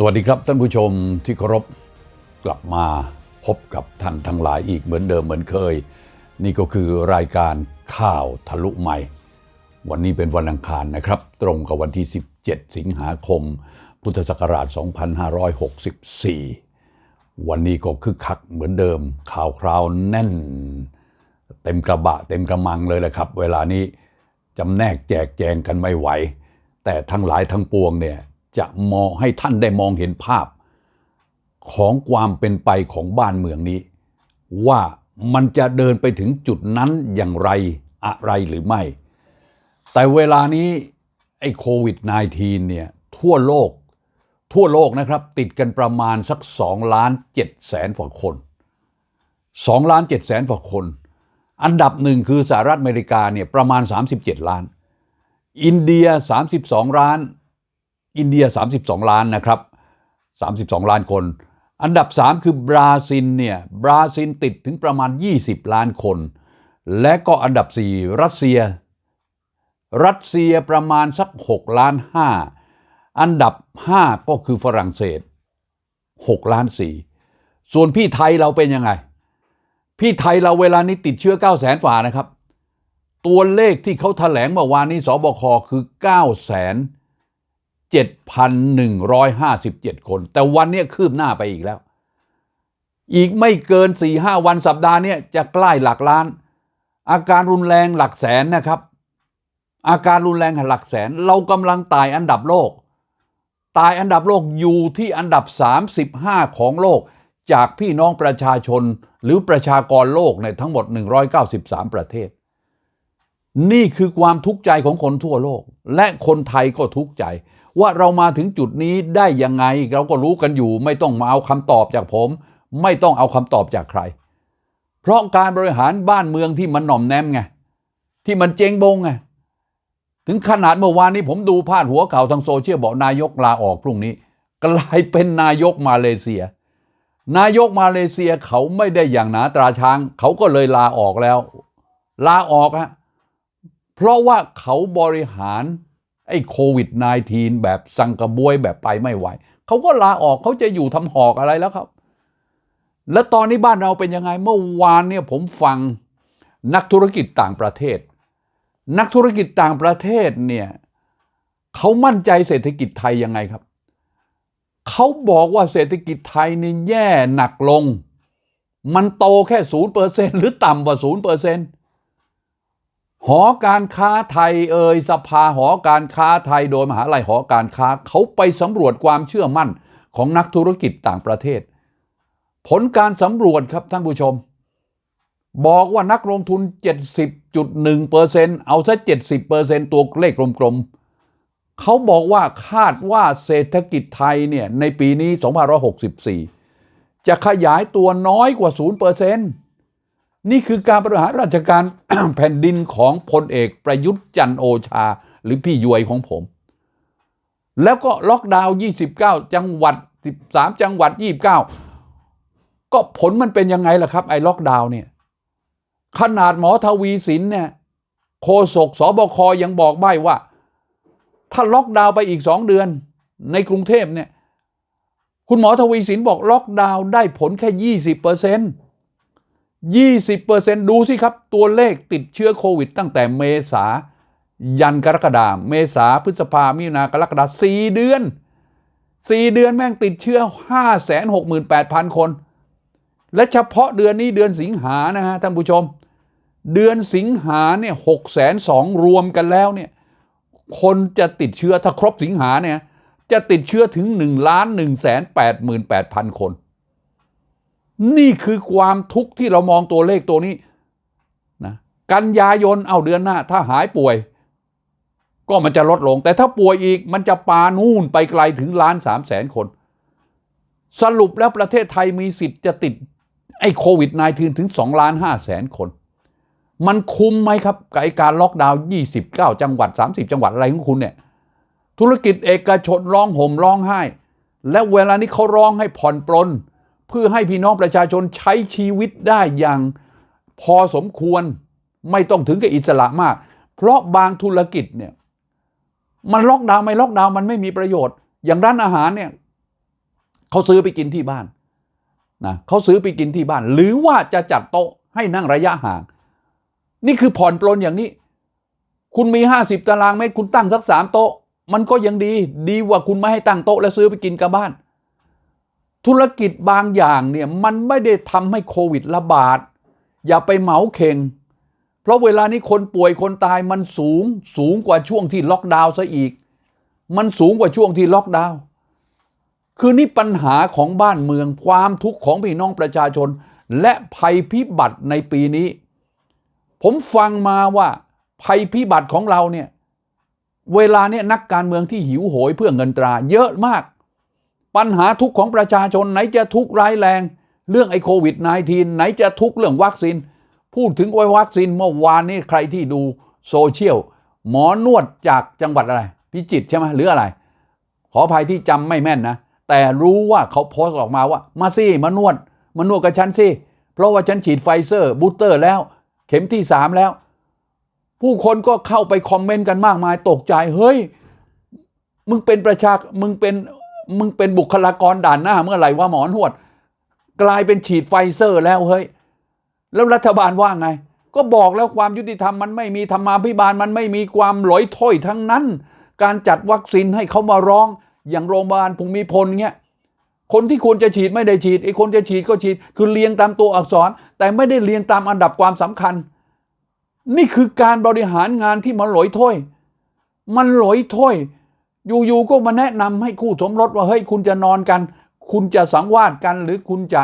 สวัสดีครับท่านผู้ชมที่เคารพกลับมาพบกับท่านทั้งหลายอีกเหมือนเดิมเหมือนเคย นี่ก็คือรายการข่าวทะลุใหม่ วันนี้เป็นวันอังคารนะครับ ตรงกับวันที่ 17 สิงหาคม พุทธศักราช 2564 วันนี้ก็คึกคักเหมือนเดิม ข่าวคราวแน่น เต็มกระบะเต็มกระมังเลยแหละครับ เวลานี้จำแนกแจกแจงกันไม่ไหว แต่ทั้งหลายทั้งปวงเนี่ย จะมองให้ท่านได้มองเห็นภาพของความเป็นไปของบ้านเมืองนี้ ว่ามันจะเดินไปถึงจุดนั้นอย่างไรอะไรหรือไม่ แต่เวลานี้ไอ้โควิด -19 เนี่ยทั่วโลก ทั่วโลกนะครับ ติดกันประมาณสัก2ล้าน7แสนกว่าคน2ล้าน7แสนกว่าคน อันดับหนึ่งคือสหรัฐอเมริกาเนี่ยประมาณ 37 ล้าน อินเดีย 32 ล้าน อินเดีย 32 ล้านนะครับ 32 ล้านคน อันดับ 3 คือบราซิลเนี่ยบราซิลติดถึงประมาณ 20 ล้านคน และก็อันดับ 4 รัสเซีย รัสเซียประมาณสัก 6 ล้าน 5 อันดับ 5 ก็คือฝรั่งเศส 6 ล้าน 4 ส่วนพี่ไทยเราเป็นยังไง พี่ไทยเราเวลานี้ติดเชื้อ 9 0 0 0 0 0ฝ่านะครับ ตัวเลขที่เขาแถลงเมื่อวานนี้สบคคือ 9 0 0 0 0 7,157 คน แต่วันนี้คืบหน้าไปอีกแล้ว อีกไม่เกิน 4-5 วันสัปดาห์นี้จะใกล้หลักล้าน อาการรุนแรงหลักแสนนะครับ อาการรุนแรงหลักแสน เรากำลังตายอันดับโลก ตายอันดับโลกอยู่ที่อันดับ 35 ของโลก จากพี่น้องประชาชนหรือประชากรโลกในทั้งหมด 193 ประเทศ นี่คือความทุกข์ใจของคนทั่วโลก และคนไทยก็ทุกข์ใจ ว่าเรามาถึงจุดนี้ได้ยังไง เราก็รู้กันอยู่ ไม่ต้องมาเอาคำตอบจากผม ไม่ต้องเอาคำตอบจากใคร เพราะการบริหารบ้านเมืองที่มันหน่อมแนมไงที่มันเจงบงไงถึงขนาดเมื่อวานนี้ผมดูพาดหัวข่าวทางโซเชียลบอกนายกลาออกพรุ่งนี้ กลายเป็นนายกมาเลเซีย นายกมาเลเซียเขาไม่ได้อย่างหนาตราช้าง เขาก็เลยลาออกแล้ว ลาออกฮะเพราะว่าเขาบริหาร ไอ้โควิด -19 แบบสังกระบวยแบบไปไม่ไหวเขาก็ลาออกเขาจะอยู่ทำหอกอะไรแล้วครับ แล้วตอนนี้บ้านเราเป็นยังไงเมื่อวานเนี่ยผมฟังนักธุรกิจต่างประเทศ นักธุรกิจต่างประเทศเนี่ยเขามั่นใจเศรษฐกิจไทยยังไงครับเขาบอกว่าเศรษฐกิจไทยนี่แย่หนักลง มันโตแค่ศูนย์เปอร์เซ็นหรือต่ำกว่าศูนย์เปอร์เซ็นต์ หอการค้าไทยเอ่ยสภาหอการค้าไทยโดยมหาลัยหอการค้าเขาไปสำรวจความเชื่อมั่นของนักธุรกิจต่างประเทศ ผลการสำรวจครับท่านผู้ชม บอกว่านักลงทุน 70.1%เอาซะ 70%ตัวเลขกลมๆเขาบอกว่าคาดว่าเศรษฐกิจไทยเนี่ยในปีนี้ 2564 จะขยายตัวน้อยกว่า 0% นี่คือการบริหารราชการแผ่นดินของพลเอกประยุทธ์จันโอชา หรือพี่ยวยของผม แล้วก็ล็อกดาวน์29 จังหวัด 13 จังหวัด 29 ก็ผลมันเป็นยังไงล่ะครับ ไอ้ล็อกดาวน์เนี่ย ขนาดหมอทวีสินเนี่ยโฆษกสบคยังบอกใบ้ว่า ถ้าล็อกดาวน์ไปอีกสองเดือน ในกรุงเทพเนี่ย คุณหมอทวีสินบอกล็อกดาวน์ได้ผลแค่ยี่สิบเปอร์เซ็นต์ ยี่สิบเปอร์เซ็นต์ดูสิครับ ตัวเลขติดเชื้อโควิดตั้งแต่เมษายันกรกฎาเมษาพฤษภามิถุนากรกฎาสี่เดือนสี่เดือนแม่งติดเชื้อห้าแสนหกหมื่นแปดพันคน และเฉพาะเดือนนี้เดือนสิงหานะฮะท่านผู้ชม เดือนสิงหาเนี่ยหกแสนสองรวมกันแล้วเนี่ยคนจะติดเชื้อถ้าครบสิงหาเนี่ยจะติดเชื้อถึง1ล้าน1แสน8หมื่น8พันคน นี่คือความทุกข์ที่เรามองตัวเลขตัวนี้นะกันยายนเอาเดือนหน้า ถ้าหายป่วย ก็มันจะลดลง แต่ถ้าป่วยอีกมันจะปานู่นไปไกลถึงล้านสามแสนคน สรุปแล้วประเทศไทยมีสิทธิ์จะติดไอ้โควิด -19 ถึง2ล้าน5แสนคน มันคุ้มไหมครับกับไอการล็อกดาวน์29 จังหวัด 30 จังหวัดอะไรของคุณเนี่ย ธุรกิจเอกชนร้องห่มร้องไห้ และเวลานี้เขาร้องให้ผ่อนปลน เพื่อให้พี่น้องประชาชนใช้ชีวิตได้อย่างพอสมควรไม่ต้องถึงกับอิสระมาก เพราะบางธุรกิจเนี่ยมันล็อกดาวน์ไม่ล็อกดาวน์มันไม่มีประโยชน์ อย่างร้านอาหารเนี่ยเขาซื้อไปกินที่บ้านนะเขาซื้อไปกินที่บ้าน หรือว่าจะจัดโต๊ะให้นั่งระยะห่าง นี่คือผ่อนปลนอย่างนี้ คุณมีห้าสิบตารางเมตรคุณตั้งสักสามโต๊ะ มันก็ยังดีดีกว่าคุณไม่ให้ตั้งโต๊ะ แล้วซื้อไปกินกับบ้าน ธุรกิจบางอย่างเนี่ยมันไม่ได้ทำให้โควิดระบาด อย่าไปเหมาเข่ง เพราะเวลานี้คนป่วยคนตายมันสูงสูงกว่าช่วงที่ล็อกดาวน์ซะอีก มันสูงกว่าช่วงที่ล็อกดาวน์คือนี่ปัญหาของบ้านเมืองความทุกข์ของพี่น้องประชาชน และภัยพิบัติในปีนี้ ผมฟังมาว่าภัยพิบัติของเราเนี่ยเวลาเนี่ยนักการเมืองที่หิวโหยเพื่อเงินตราเยอะมาก ปัญหาทุกของประชาชนไหนจะทุกร้ายแรง เรื่องไอ้โควิด -19 ไหนจะทุกเรื่องวัคซีน พูดถึงวัคซีนเมื่อวานนี้ใครที่ดูโซเชียลหมอนวดจากจังหวัดอะไร พิจิตรใช่ไหมหรืออะไร ขออภัยที่จำไม่แม่นนะ แต่รู้ว่าเขาโพสต์ออกมาว่ามาสิมานวด มานวดกับฉันสิเพราะว่าฉันฉีดไฟเซอร์บูสเตอร์แล้ว เข็มที่สามแล้ว ผู้คนก็เข้าไปคอมเมนต์กันมากมายตกใจเฮ้ยมึงเป็นประชา มึงเป็น มึงเป็นบุคลากรด่านหน้า เมื่อไหร่ว่าหมอนวด กลายเป็นฉีดไฟเซอร์แล้วเฮ้ย แล้วรัฐบาลว่าไง ก็บอกแล้วความยุติธรรมมันไม่มีธรรมาภิบาลมันไม่มีความหลอยถ้อยทั้งนั้น การจัดวัคซีนให้เขามาร้อง อย่างโรงพยาบาลภูมิพลเงี้ยคนที่ควรจะฉีดไม่ได้ฉีดไอ้คนจะฉีดก็ฉีด คือเรียงตามตัวอักษร แต่ไม่ได้เรียงตามอันดับความสำคัญ นี่คือการบริหารงานที่มันหลอยถ้อย มันหลอยถ้อย อยู่ๆก็มาแนะนำให้คู่สมรสว่าเฮ้ยคุณจะนอนกัน คุณจะสังวาสกัน หรือคุณจะ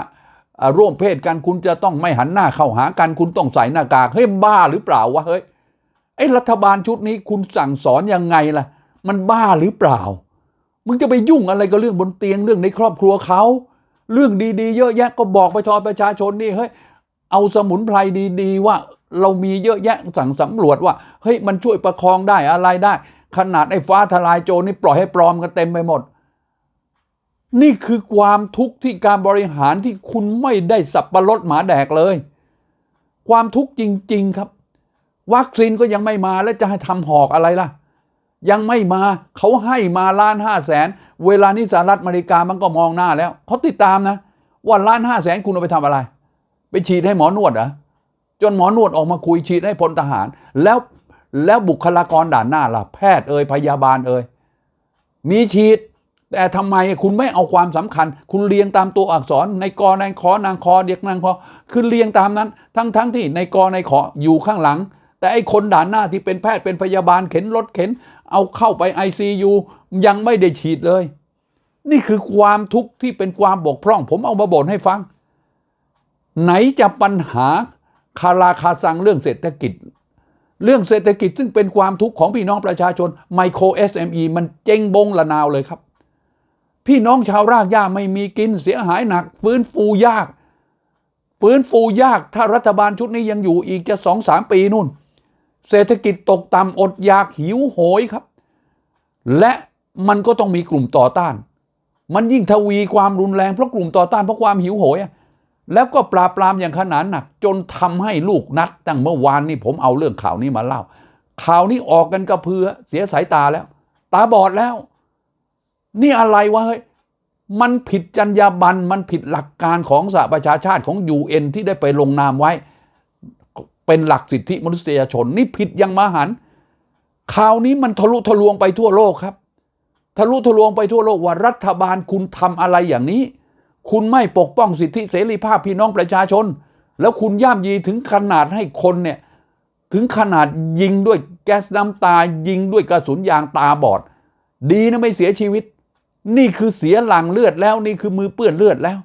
ร่วมเพศกันคุณจะต้องไม่หันหน้าเข้าหากัน คุณต้องใส่หน้ากากเฮ้ยบ้าหรือเปล่าวะเฮ้ยไอ้รัฐบาลชุดนี้คุณสั่งสอนยังไงล่ะ มันบ้าหรือเปล่า มึงจะไปยุ่งอะไรกับเรื่องบนเตียงเรื่องในครอบครัวเขาเรื่องดีๆ เยอะแยะก็บอกประชาประชาชนนี่เฮ้ยเอาสมุนไพรดี ๆ ว่าเรามีเยอะแยะสั่งสำรวจว่าเฮ้ยมันช่วยประคองได้อะไรได้ ขนาดไอ้ฟ้าทลายโจรนี่ปล่อยให้ปลอมกันเต็มไปหมด นี่คือความทุกข์ที่การบริหารที่คุณไม่ได้สับปะรดหมาแดกเลย ความทุกข์จริง ๆครับ วัคซีนก็ยังไม่มาแล้วจะให้ทำหอกอะไรล่ะ ยังไม่มาเขาให้มาล้านห้าแสนเวลานี้สหรัฐอเมริกามันก็มองหน้าแล้วเขาติดตามนะ ว่าล้านห้าแสนคุณเอาไปทำอะไร ไปฉีดให้หมอนวดเหรอจนหมอนวดออกมาคุยฉีดให้พลทหาร แล้ว แล้วบุคลากรด่านหน้าล่ะ แพทย์เอ่ยพยาบาลเอ่ยมีฉีด แต่ทำไมคุณไม่เอาความสำคัญ คุณเรียงตามตัวอักษรในกอในขอนางคอเด็กนางคอคือเรียงตามนั้น ทั้งทั้งที่ในกอในขออยู่ข้างหลัง แต่ไอ้คนด่านหน้าที่เป็นแพทย์เป็นพยาบาลเข็นรถเข็น เอาเข้าไป ICU ยังไม่ได้ฉีดเลย นี่คือความทุกข์ที่เป็นความบกพร่อง ผมเอามาบ่นให้ฟัง ไหนจะปัญหาคาราคาซังเรื่องเศรษฐกิจ เรื่องเศรษฐกิจซึ่งเป็นความทุกข์ของพี่น้องประชาชนไมโคร SME มันเจ๊งบงละนาวเลยครับ พี่น้องชาวรากหญ้าไม่มีกินเสียหายหนัก ฟื้นฟูยาก ฟื้นฟูยากถ้ารัฐบาลชุดนี้ยังอยู่อีกจะสองสามปีนู่น เศรษฐกิจตกต่ำอดอยากหิวโหยครับ และมันก็ต้องมีกลุ่มต่อต้าน มันยิ่งทวีความรุนแรงเพราะกลุ่มต่อต้านเพราะความหิวโหยอะ แล้วก็ปราบปรามอย่างขนาดหนัก จนทำให้ลูกนัดตั้งเมื่อวานนี่ผมเอาเรื่องข่าวนี้มาเล่า ข่าวนี้ออกกันกระเพือเสียสายตาแล้ว ตาบอดแล้ว นี่อะไรวะเฮ้ยมันผิดจรรยาบรรณมันผิดหลักการของสหประชาชาติของ UN ที่ได้ไปลงนามไว้ เป็นหลักสิทธิมนุษยชน นี่ผิดอยังมหันข่าวนี้มันทะลุทะลวงไปทั่วโลกครับ ทะลุทะลวงไปทั่วโลกว่ารัฐบาลคุณทำอะไรอย่างนี้ คุณไม่ปกป้องสิทธิเสรีภาพพี่น้องประชาชน แล้วคุณย่ำยีถึงขนาดให้คนเนี่ยถึงขนาดยิงด้วยแก๊สน้ำตายิงด้วยกระสุนยางตาบอด ดีนะไม่เสียชีวิต นี่คือเสียหลังเลือดแล้ว นี่คือมือเปื้อนเลือดแล้ว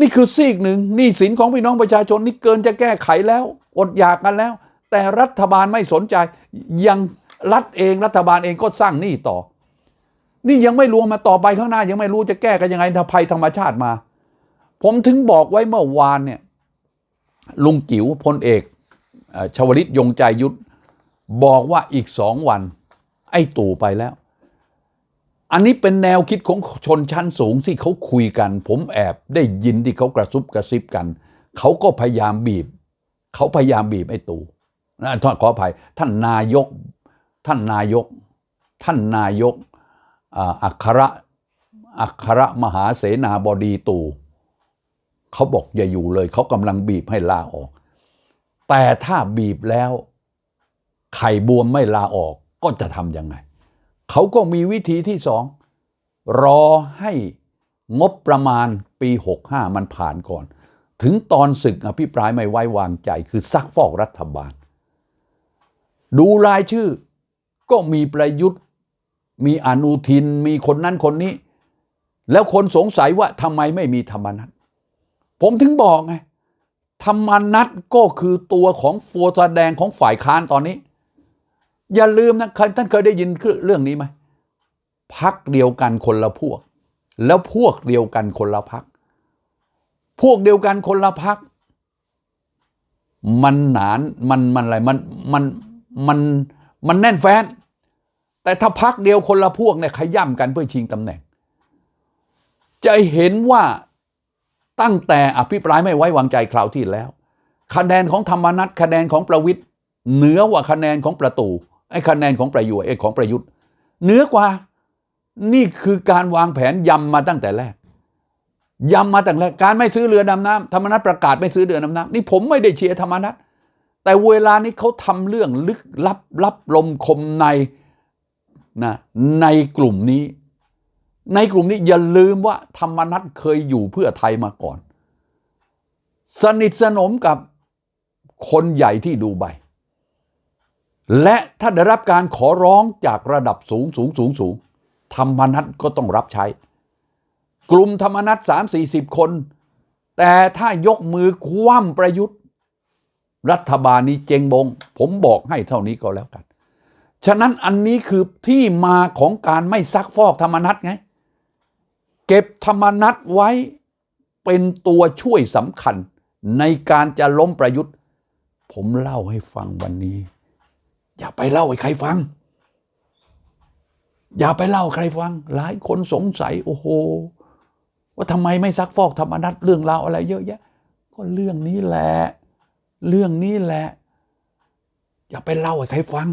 นี่คือซีกหนึ่งนี่สินของพี่น้องประชาชนนี่เกินจะแก้ไขแล้ว อดอยากกันแล้ว แต่รัฐบาลไม่สนใจยังรัฐเองรัฐบาลเองก็สร้างหนี้ต่อ นี่ยังไม่รวมมาต่อไปข้างหน้ายังไม่รู้จะแก้กันยังไงถ้าภัยธรรมชาติมา ผมถึงบอกไว้เมื่อวานเนี่ย ลุงจิ๋วพลเอกชวลิตยงใจยุทธบอกว่าอีกสองวัน ไอ้ตู่ไปแล้ว อันนี้เป็นแนวคิดของชนชั้นสูงที่เขาคุยกัน ผมแอบได้ยินที่เขากระซุบกระซิบกัน เขาก็พยายามบีบ เขาพยายามบีบไอ้ตู่นะขอขออภัยท่านนายก ท่านนายก ท่านนายก อ่าอัครอัครมหาเสนาบดีตู่เขาบอกอย่าอยู่เลย เขากำลังบีบให้ลาออก แต่ถ้าบีบแล้ว ไข่บวมไม่ลาออกก็จะทำยังไง เขาก็มีวิธีที่สอง รอให้งบประมาณปี 65 มันผ่านก่อน ถึงตอนศึกอภิปรายไม่ไว้วางใจ คือซักฟอกรัฐบาล ดูรายชื่อก็มีประยุทธ์ มีอนุทินมีคนนั้นคนนี้ แล้วคนสงสัยว่าทำไมไม่มีธรรมนัตผมถึงบอกไงธรรมนัตก็คือตัวของฟร์แสดงของฝ่ายค้านตอนนี้ อย่าลืมนะท่านเคยได้ยินเรื่องนี้ไหมพักเดียวกันคนละพวก แล้วพวกเดียวกันคนละพัก พวกเดียวกันคนละพัก มันหนานมันมันอะไรมันมันมันมันแน่นแฟ้น แต่ถ้าพักเดียวคนละพวกเนี่ยขย่ำกันเพื่อชิงตำแหน่ง จะเห็นว่าตั้งแต่อภิปรายไม่ไว้วางใจคราวที่แล้ว คะแนนของธรรมนัตคะแนนของประวิทย์เหนือกว่าคะแนนของประตูไอ้คะแนนของประยุทธ์ไอ้ของประยุทธ์เหนือกว่านี่คือการวางแผนยำมาตั้งแต่แรกยำมาตั้งแต่แรกการไม่ซื้อเรือดำน้ำธรรมนัตประกาศไม่ซื้อเรือดำน้ำนี่ผมไม่ได้เชียร์ธรรมนัตแต่เวลานี้เขาทำเรื่องลึกลับลับลมคมใน นะในกลุ่มนี้ ในกลุ่มนี้อย่าลืมว่าธรรมนัตเคยอยู่เพื่อไทยมาก่อน สนิทสนมกับคนใหญ่ที่ดูใบ และถ้าได้รับการขอร้องจากระดับสูงสูงสูงสูงธรรมนัตก็ต้องรับใช้ กลุ่มธรรมนัตสามสี่สิบคน แต่ถ้ายกมือคว่ำประยุทธ์ รัฐบาลนี้เจงบง ผมบอกให้เท่านี้ก็แล้วกัน ฉะนั้นอันนี้คือที่มาของการไม่ซักฟอกธรรมนัตไง เก็บธรรมนัตไว้เป็นตัวช่วยสำคัญในการจะล้มประยุทธ์ ผมเล่าให้ฟังวันนี้ อย่าไปเล่าให้ใครฟัง อย่าไปเล่าใครฟัง หลายคนสงสัย โอ้โห ว่าทำไมไม่ซักฟอกธรรมนัตเรื่องราวอะไรเยอะแยะ ก็เรื่องนี้แหละ เรื่องนี้แหละ อย่าไปเล่าให้ใครฟัง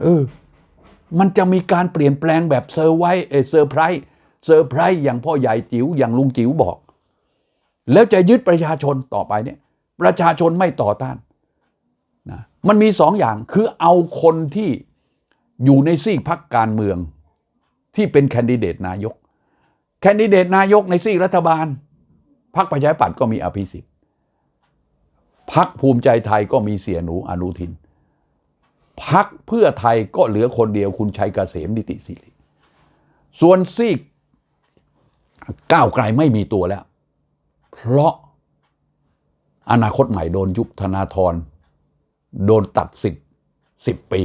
เออ มันจะมีการเปลี่ยนแปลงแบบเซอร์ไว้เอเซอร์ไพรส์เซอร์ไพรส์อย่างพ่อใหญ่จิ๋วอย่างลุงจิ๋วบอก แล้วจะยึดประชาชนต่อไปเนี่ย ประชาชนไม่ต่อต้านนะมันมีสองอย่างคือเอาคนที่อยู่ในซีกพักการเมือง ที่เป็นแคนดิเดตนายก แคนดิเดตนายกในซีกรัฐบาลพักประชาธิปัตย์ก็มีอภิสิทธิ์พักภูมิใจไทยก็มีเสียหนูอนุทิน พักเพื่อไทยก็เหลือคนเดียวคุณชัยเกษมนิติสิริส่วนซีกก้าวไกลไม่มีตัวแล้ว เพราะอนาคตใหม่โดนยุบธนาธรโดนตัดสิทธิ์สิบปี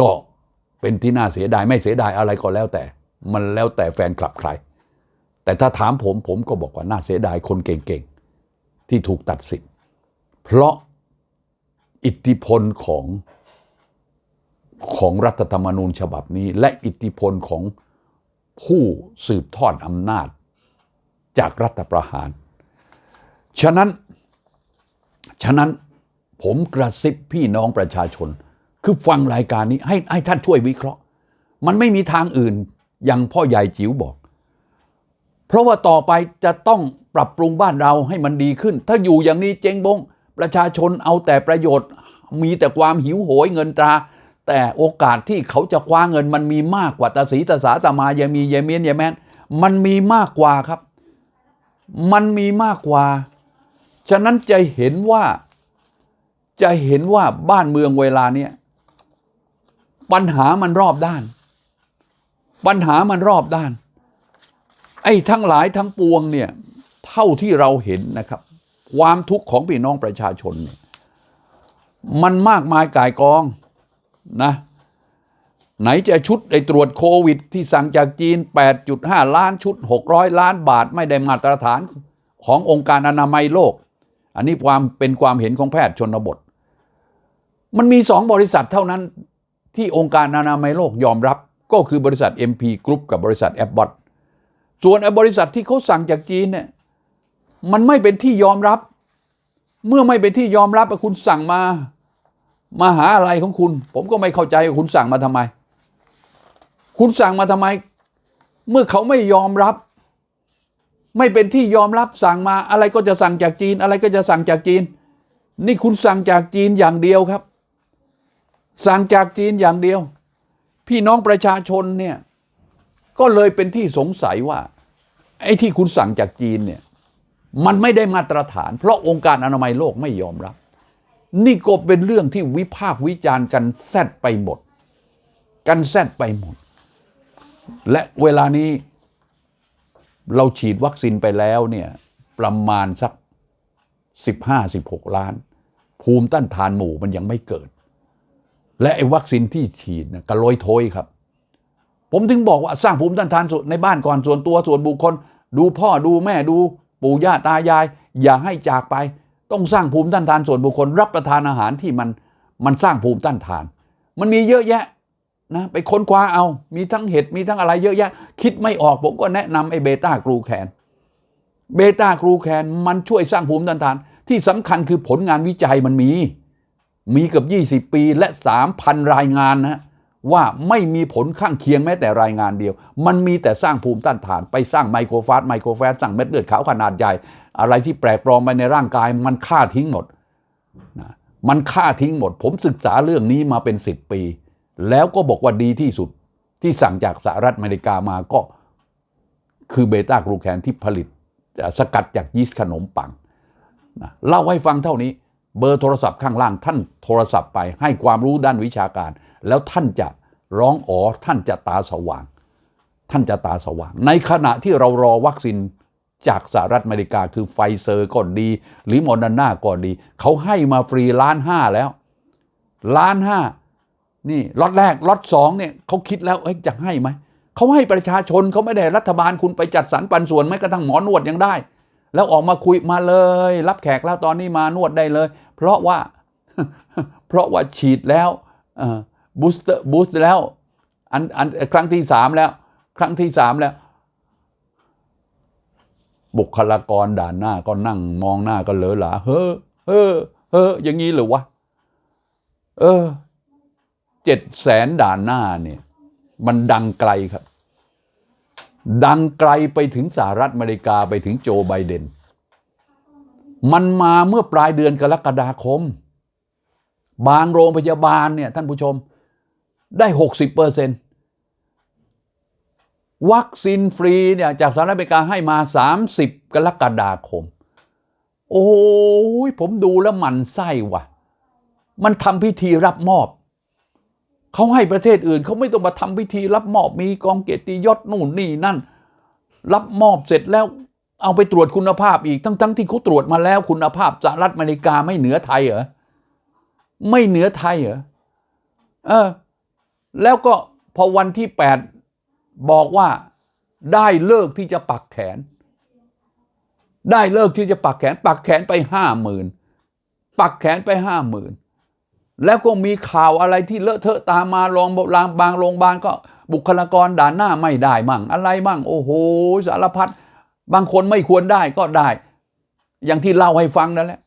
ก็เป็นที่น่าเสียดายไม่เสียดายอะไรก็แล้วแต่ มันแล้วแต่แฟนคลับใคร แต่ถ้าถามผมผมก็บอกว่าน่าเสียดายคนเก่งๆ ที่ถูกตัดสิทธิ์เพราะ อิทธิพลของของรัฐธรรมนูญฉบับนี้ และอิทธิพลของผู้สืบทอดอำนาจจากรัฐประหาร ฉะนั้น ฉะนั้นผมกระซิบพี่น้องประชาชน คือฟังรายการนี้ให้ให้ท่านช่วยวิเคราะห์ มันไม่มีทางอื่นอย่างพ่อใหญ่จิ๋วบอก เพราะว่าต่อไปจะต้องปรับปรุงบ้านเราให้มันดีขึ้น ถ้าอยู่อย่างนี้เจ๊งบง ประชาชนเอาแต่ประโยชน์ มีแต่ความหิวโหยเงินตรา แต่โอกาสที่เขาจะคว้าเงินมันมีมากกว่าตาสีตาสาตามายามียายเมียนยายแมนมันมีมากกว่าครับ มันมีมากกว่า ฉะนั้นจะเห็นว่าจะเห็นว่าบ้านเมืองเวลาเนี้ยปัญหามันรอบด้าน ปัญหามันรอบด้าน ไอ้ทั้งหลายทั้งปวงเนี่ย เท่าที่เราเห็นนะครับ ความทุกข์ของพี่น้องประชาชนเนี่ยมันมากมายกายกองนะไหนจะชุดไอตรวจโควิด ที่สั่งจากจีน 8.5 ล้านชุด 600 ล้านบาทไม่ได้มาตรฐานขององค์การอนามัยโลก อันนี้ความเป็นความเห็นของแพทย์ชนบท มันมีสองบริษัทเท่านั้นที่องค์การอนามัยโลกยอมรับ ก็คือบริษัท MP Group กับบริษัท a b b o t ส่วนบริษัทที่เขาสั่งจากจีนเนี่ย มันไม่เป็นที่ยอมรับ เมื่อไม่เป็นที่ยอมรับคุณสั่งมา มาหาอะไรของคุณ ผมก็ไม่เข้าใจคุณสั่งมาทำไม คุณสั่งมาทำไม เมื่อเขาไม่ยอมรับ ไม่เป็นที่ยอมรับสั่งมาอะไรก็จะสั่งจากจีน อะไรก็จะสั่งจากจีน นี่คุณสั่งจากจีนอย่างเดียวครับ สั่งจากจีนอย่างเดียว พี่น้องประชาชนเนี่ยก็เลยเป็นที่สงสัยว่า ไอ้ที่คุณสั่งจากจีนเนี่ย มันไม่ได้มาตรฐาน เพราะองค์การอนามัยโลกไม่ยอมรับ นี่ก็เป็นเรื่องที่วิพากษ์วิจารณ์กันแซดไปหมด กันแซดไปหมด และเวลานี้เราฉีดวัคซีนไปแล้วเนี่ยประมาณสัก 15-16 ล้าน ภูมิต้านทานหมู่มันยังไม่เกิด และไอ้วัคซีนที่ฉีดนะกระโลอยโถยครับ ผมถึงบอกว่าสร้างภูมิต้านทานในบ้านก่อนส่วนตัวส่วนบุคคล ดูพ่อดูแม่ดู ปู่ย่าตายาย อย่าให้จากไป ต้องสร้างภูมิต้านทานส่วนบุคคล รับประทานอาหารที่มันมันสร้างภูมิต้านทาน มันมีเยอะแยะนะไปค้นคว้าเอา มีทั้งเห็ดมีทั้งอะไรเยอะแยะ คิดไม่ออกผมก็แนะนำไอ้เบต้ากรูแคนเบต้ากรูแคนมันช่วยสร้างภูมิต้านทาน ที่สำคัญคือผลงานวิจัยมันมี มีเกือบ 20 ปีและ 3,000 รายงานนะ ว่าไม่มีผลข้างเคียงแม้แต่รายงานเดียว มันมีแต่สร้างภูมิต้านทาน ไปสร้างไมโครฟาสไมโครแฟสสร้างเม็ดเลือดขาวขนาดใหญ่ อะไรที่แปลกปลอมไปในร่างกาย มันฆ่าทิ้งหมดนะมันฆ่าทิ้งหมด ผมศึกษาเรื่องนี้มาเป็น 10 ปี แล้วก็บอกว่าดีที่สุดที่สั่งจากสหรัฐอเมริกามาก็คือเบต้ากรูแคนที่ผลิตสกัดจากยีสต์ขนมปังนะเล่าให้ฟังเท่านี้ เบอร์โทรศัพท์ข้างล่างท่านโทรศัพท์ไปให้ความรู้ด้านวิชาการ แล้วท่านจะร้องอ๋อท่านจะตาสว่าง ท่านจะตาสว่าง ในขณะที่เรารอวัคซีนจากสหรัฐอเมริกาคือไฟเซอร์ก็ดี หรือโมอร์นาก็ดี เขาให้มาฟรีล้านห้าแล้วล้านห้านี่ล็อตแรกล็อตสองเนี่ยเขาคิดแล้วเอ้ยจะให้ไหมเขาให้ประชาชนเขาไม่ได้รัฐบาลคุณไปจัดสรรปันส่วนแม้กระทั่งหมอนวดยังได้ แล้วออกมาคุยมาเลย รับแขกแล้วตอนนี้มานวดได้เลย เพราะว่า เพราะว่าฉีดแล้ว บูสเตอร์บูสต์แล้วอันอันครั้งที่สามแล้ว ครั้งที่สามแล้ว บุคลากรด่านหน้าก็นั่งมองหน้าก็เหลอหลาเฮ้อเฮ้อเฮ้ออย่างนี้เหรือวะเออเจ็ดแสนด่านหน้าเนี่ย มันดังไกลครับ ดังไกลไปถึงสหรัฐอเมริกาไปถึงโจไบเดน มันมาเมื่อปลายเดือนกรกฎาคม บางโรงพยาบาลเนี่ย ท่านผู้ชม ได้หกสิบเปอร์เซ็นต์วัคซีนฟรีเนี่ยจากสหรัฐอเมริกาให้มา 30 กรกฎาคม โอ้ยผมดูแล้วมันไส้ว่ะ มันทำพิธีรับมอบ เขาให้ประเทศอื่นเขาไม่ต้องมาทำพิธีรับมอบมีกองเกียรติยศนู่นนี่นั่น รับมอบเสร็จแล้วเอาไปตรวจคุณภาพอีกทั้งๆทที่เขาตรวจมาแล้วคุณภาพสหรัฐอเมริกาไม่เหนือไทยเหรอไม่เหนือไทยเหรอเออ แล้วก็พอวันที่แปดบอกว่าได้เลิกที่จะปักแขน ได้เลิกที่จะปักแขน ปักแขนไปห้าหมื่นปักแขนไปห้าหมื่นแล้วก็มีข่าวอะไรที่เลอะเทอะตามมาลองบางบางโรงพยาบาลก็บุคลากรด่านหน้าไม่ได้มั่งอะไรมั่ง โอ้โห สารพัดบางคนไม่ควรได้ก็ได้ อย่างที่เล่าให้ฟังนั่นแหละ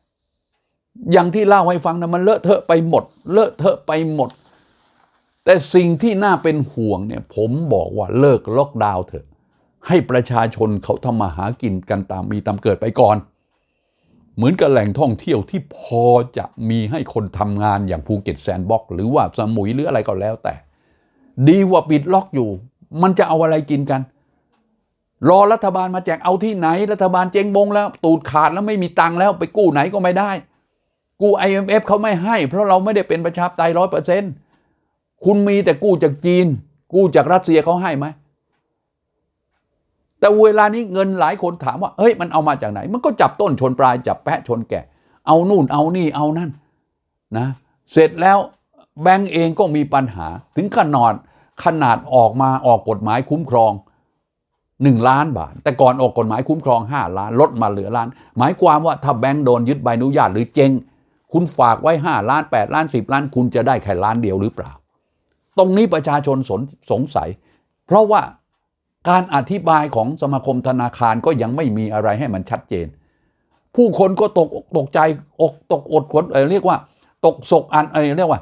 อย่างที่เล่าให้ฟังนะมันเลอะเทอะไปหมด เลอะเทอะไปหมด แต่สิ่งที่น่าเป็นห่วงเนี่ยผมบอกว่าเลิกล็อกดาวน์เถอะ ให้ประชาชนเขาทำมาหากินกันตามมีตามเกิดไปก่อน เหมือนกับแหล่งท่องเที่ยวที่พอจะมีให้คนทำงานอย่างภูเก็ตแซนด์บ็อกหรือว่าสมุยหรืออะไรก็แล้วแต่ ดีกว่าปิดล็อกอยู่ มันจะเอาอะไรกินกัน รอรัฐบาลมาแจกเอาที่ไหน รัฐบาลเจ๊งบงแล้ว ตูดขาดแล้วไม่มีตังค์แล้วไปกู้ไหนก็ไม่ได้ กู้ IMF เขาไม่ให้ เพราะเราไม่ได้เป็นประชาธิปไตยร้อยเปอร์เซ็นต์ คุณมีแต่กู้จากจีน กู้จากรัสเซียเขาให้ไหมแต่เวลานี้เงินหลายคนถามว่าเฮ้ยมันเอามาจากไหน มันก็จับต้นชนปลายจับแปะชนแกะ เอานู่นเอานี่เอานั่นนะเสร็จแล้วแบงก์เองก็มีปัญหา ถึงขนาดขนาดออกมาออกกฎหมายคุ้มครองหนึ่งล้านบาท แต่ก่อนออกกฎหมายคุ้มครองห้าล้านลดมาเหลือล้าน หมายความว่าถ้าแบงก์โดนยึดใบอนุญาตหรือเจงคุณฝากไว้ห้าล้านแปดล้านสิบล้าน คุณจะได้แค่ล้านเดียวหรือเปล่า ตรงนี้ประชาชนสนสงสัย เพราะว่าการอธิบายของสมาคมธนาคารก็ยังไม่มีอะไรให้มันชัดเจน ผู้คนก็ตกตกใจอกตกอดขนเออเรียกว่า ตกศกอันเออเรียกว่า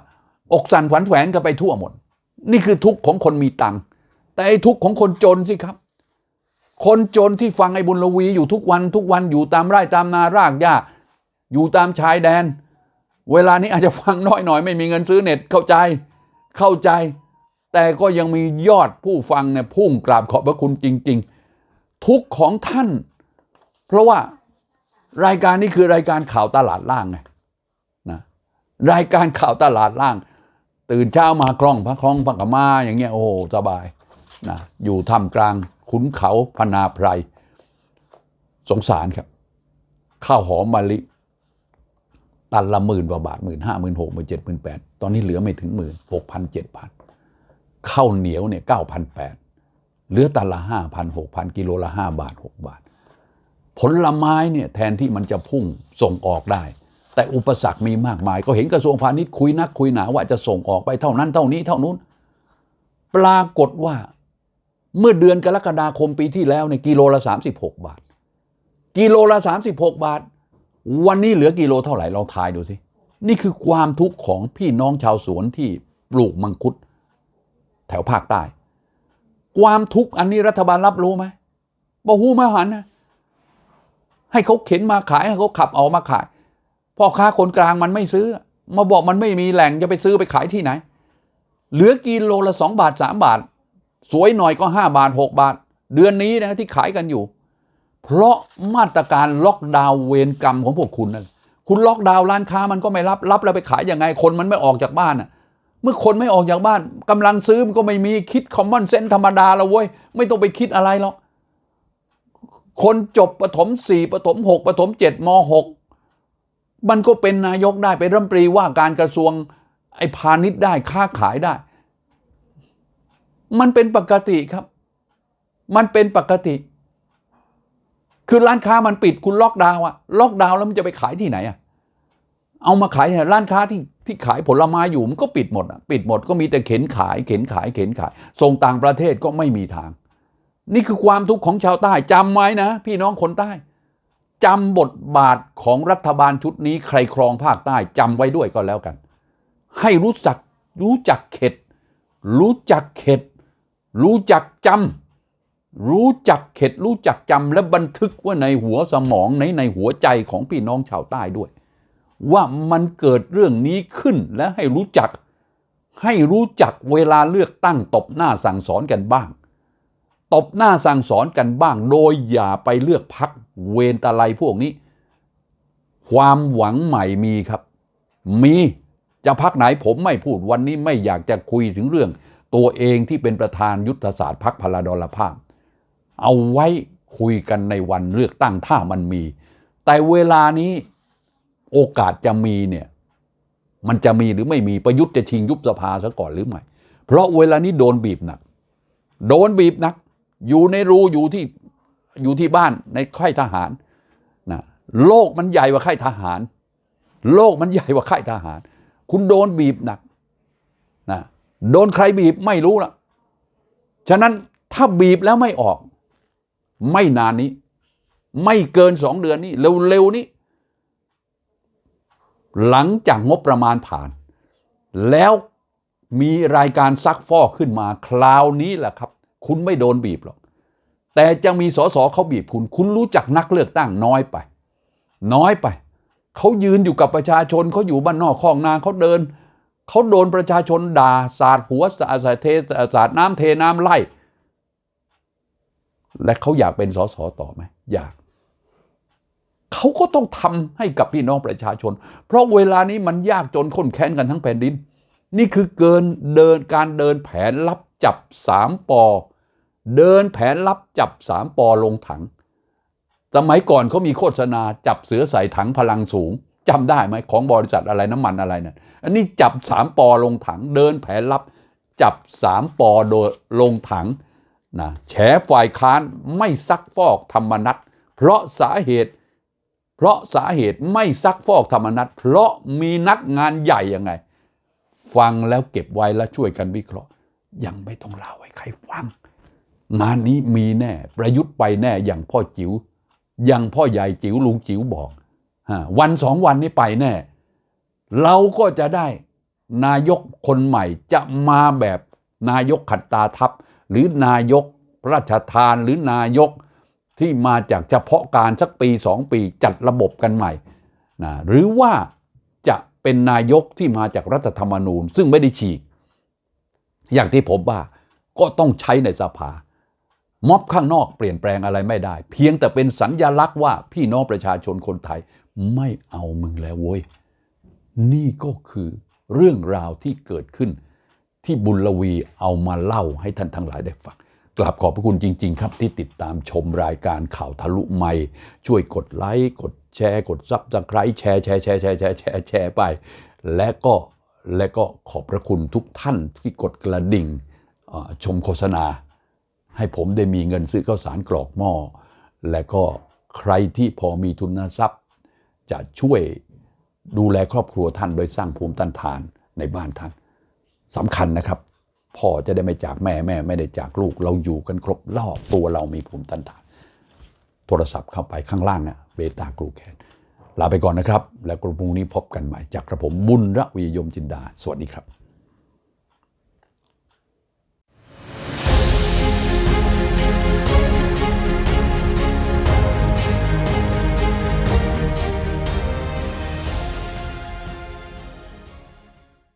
อกสั่นขวัญแขวนกันไปทั่วหมด นี่คือทุกข์ของคนมีตังค์แต่ไอ้ทุกข์ของคนจนสิครับ คนจนที่ฟังไอ้บุญลวีอยู่ทุกวันทุกวันอยู่ตามไร่ตามนารากหญ้าอยู่ตามชายแดน เวลานี้อาจจะฟังน้อยหน่อยไม่มีเงินซื้อเน็ตเข้าใจ เข้าใจ แต่ก็ยังมียอดผู้ฟังเนี่ยพุ่งกราบขอบพระคุณจริง ๆ ทุกของท่าน เพราะว่ารายการนี้คือรายการข่าวตลาดล่างไงนะรายการข่าวตลาดล่าง ตื่นเช้ามาคล่องพระคล่องพระกมาอย่างเงี้ยโอ้สบายนะอยู่ท่ามกลางขุนเขาพนาไพรสงสารครับ ข้าวหอมมะลิ ตันละหมื่นกว่าบาทหมื่นห้าหมื่นหกหมื่นเจ็ดหมื่นแปดตอนนี้เหลือไม่ถึงหมื่นหกพันเจ็ดพันข้าวเหนียวเนี่ยเก้าพันแปดเหลือตันละห้าพันหกพันกิโลละห้าบาทหกบาท ผลไม้เนี่ยแทนที่มันจะพุ่งส่งออกได้ แต่อุปสรรคมีมากมาย ก็เห็นกระทรวงพาณิชย์คุยนักคุยหนาว่าจะส่งออกไปเท่านั้นเท่านี้เท่านู้น ปรากฏว่าเมื่อเดือนกรกฎาคมปีที่แล้วเนี่ยกิโลละ36 บาท กิโลละ36 บาท วันนี้เหลือกิโลเท่าไหร่ลองทายดูสิ นี่คือความทุกข์ของพี่น้องชาวสวนที่ปลูกมังคุด แถวภาคใต้ ความทุกข์อันนี้รัฐบาลรับรู้ไหมบ่หูมาหันนะให้เขาเข็นมาขายให้เขาขับออกมาขายพ่อค้าคนกลางมันไม่ซื้อ มาบอกมันไม่มีแหล่งจะไปซื้อไปขายที่ไหน เหลือกิโลละสองบาทสามบาท สวยหน่อยก็ห้าบาทหกบาท เดือนนี้นะที่ขายกันอยู่ เพราะมาตรการล็อกดาวน์เวรกรรมของพวกคุณนั่นคุณล็อกดาวน์ร้านค้ามันก็ไม่รับรับแล้วไปขายยังไงคนมันไม่ออกจากบ้านน่ะเมื่อคนไม่ออกจากบ้านกำลังซื้อมันก็ไม่มีคิดคอมมอนเซนส์ธรรมดาแล้วเว้ยไม่ต้องไปคิดอะไรหรอกคนจบประถมสี่ประถมหกประถมเจ็ดมหกมันก็เป็นนายกได้เป็นรัฐมนตรีว่าการกระทรวงไอ้พาณิชย์ได้ค้าขายได้ มันเป็นปกติครับ มันเป็นปกติ คือร้านค้ามันปิดคุณล็อกดาวน์อะล็อกดาวน์แล้วมันจะไปขายที่ไหนอะเอามาขายเนี่ยร้านค้าที่ที่ขายผลไม้อยู่มันก็ปิดหมดอะปิดหมดก็มีแต่เข็นขาย เข็นขายเข็นขาย ส่งต่างประเทศก็ไม่มีทาง นี่คือความทุกข์ของชาวใต้จำไว้นะ พี่น้องคนใต้จำบทบาทของรัฐบาลชุดนี้ใครครองภาคใต้จำไว้ด้วยก็แล้วกัน ให้รู้จักรู้จักเข็ด รู้จักเข็ด รู้จักจำ รู้จักเข็ดรู้จักจำและบันทึกว่าในหัวสมองในในหัวใจของพี่น้องชาวใต้ด้วย ว่ามันเกิดเรื่องนี้ขึ้นและให้รู้จัก ให้รู้จักเวลาเลือกตั้งตบหน้าสั่งสอนกันบ้าง ตบหน้าสั่งสอนกันบ้าง โดยอย่าไปเลือกพักเวนตะไลพวกนี้ ความหวังใหม่มีครับ มีจะพักไหนผมไม่พูดวันนี้ไม่อยากจะคุยถึงเรื่อง ตัวเองที่เป็นประธานยุทธศาสตร์พักพลาดลภาพ เอาไว้คุยกันในวันเลือกตั้งถ้ามันมี แต่เวลานี้โอกาสจะมีเนี่ยมันจะมีหรือไม่มีประยุทธ์จะชิงยุบสภาซะก่อนหรือไม่เพราะเวลานี้โดนบีบหนัก โดนบีบหนัก อยู่ในรูอยู่ที่อยู่ที่บ้านในค่ายทหารนะโลกมันใหญ่กว่าค่ายทหาร โลกมันใหญ่กว่าค่ายทหาร คุณโดนบีบหนักนะโดนใครบีบไม่รู้ละฉะนั้นถ้าบีบแล้วไม่ออก ไม่นานนี้ ไม่เกินสองเดือนนี้ เร็วๆนี้ หลังจากงบประมาณผ่าน แล้วมีรายการซักฟอกขึ้นมา คราวนี้แหละครับ คุณไม่โดนบีบหรอก แต่จะมีสสเขาบีบคุณ คุณรู้จักนักเลือกตั้งน้อยไป น้อยไป เขายืนอยู่กับประชาชนเขาอยู่บ้านนอกคลองนาเขาเดินเขาโดนประชาชนด่าสาดหัวสาดเทสาดน้ำเทน้ำไล่ และเขาอยากเป็นสสต่อไหมอยาก เขาก็ต้องทำให้กับพี่น้องประชาชน เพราะเวลานี้มันยากจนข้นแค้นกันทั้งแผ่นดิน นี่คือเกินเดินการเดินแผนลับจับสามปอ เดินแผนลับจับสามปอลงถัง สมัยก่อนเขามีโฆษณาจับเสือใส่ถังพลังสูงจำได้ไหมของบริษัทอะไรน้ำมันอะไรนั่นอันนี้จับสามปอลงถัง เดินแผนลับจับสามปอโดยลงถัง นะแฉฝ่ายค้านไม่ซักฟอกธรรมนัตเพราะสาเหตุ เพราะสาเหตุไม่ซักฟอกธรรมนัตเพราะมีนักงานใหญ่ยังไง ฟังแล้วเก็บไว้แล้วช่วยกันวิเคราะห์ ยังไม่ต้องเล่าให้ใครฟัง งานนี้มีแน่ ประยุทธ์ไปแน่อย่างพ่อจิ๋วอย่างพ่อใหญ่จิ๋วลุงจิ๋วบอกวันสองวันนี้ไปแน่ เราก็จะได้นายกคนใหม่จะมาแบบนายกขัดตาทัพ หรือนายกพระราชทานหรือนายกที่มาจากเฉพาะการสักปีสองปีจัดระบบกันใหม่นะหรือว่าจะเป็นนายกที่มาจากรัฐธรรมนูญ ซึ่งไม่ได้ฉีก อย่างที่ผมว่าก็ต้องใช้ในสภา ม็อบข้างนอกเปลี่ยนแปลงอะไรไม่ได้ เพียงแต่เป็นสัญญลักษณ์ว่าพี่น้องประชาชนคนไทยไม่เอามึงแล้วเว้ย นี่ก็คือเรื่องราวที่เกิดขึ้น ที่บุญลวีเอามาเล่าให้ท่านทั้งหลายได้ฟังกราบขอบพระคุณจริง ๆ ครับที่ติดตามชมรายการข่าวทะลุไมค์ช่วยกดไลค์กดแชร์กดซับสไครต์แชร์แชร์แชร์แชร์แชร์แชร์แชร์ไป และก็และก็ขอบพระคุณทุกท่านที่กดกระดิ่งชมโฆษณา ให้ผมได้มีเงินซื้อข้าวสารกรอกหม้อและก็ใครที่พอมีทุนทรัพย์ จะช่วยดูแลครอบครัวท่านโดยสร้างภูมิต้านทานในบ้านท่าน สำคัญนะครับ พ่อจะได้ไม่จากแม่แม่ไม่ได้จากลูก เราอยู่กันครบรอบตัวเรามีภูมิต้านทาน โทรศัพท์เข้าไปข้างล่างอะเบต้ากรูแคนลาไปก่อนนะครับ แล้วกลุ่มพรุ่งนี้พบกันใหม่จากกระผมบุญระวียมจินดา สวัสดีครับ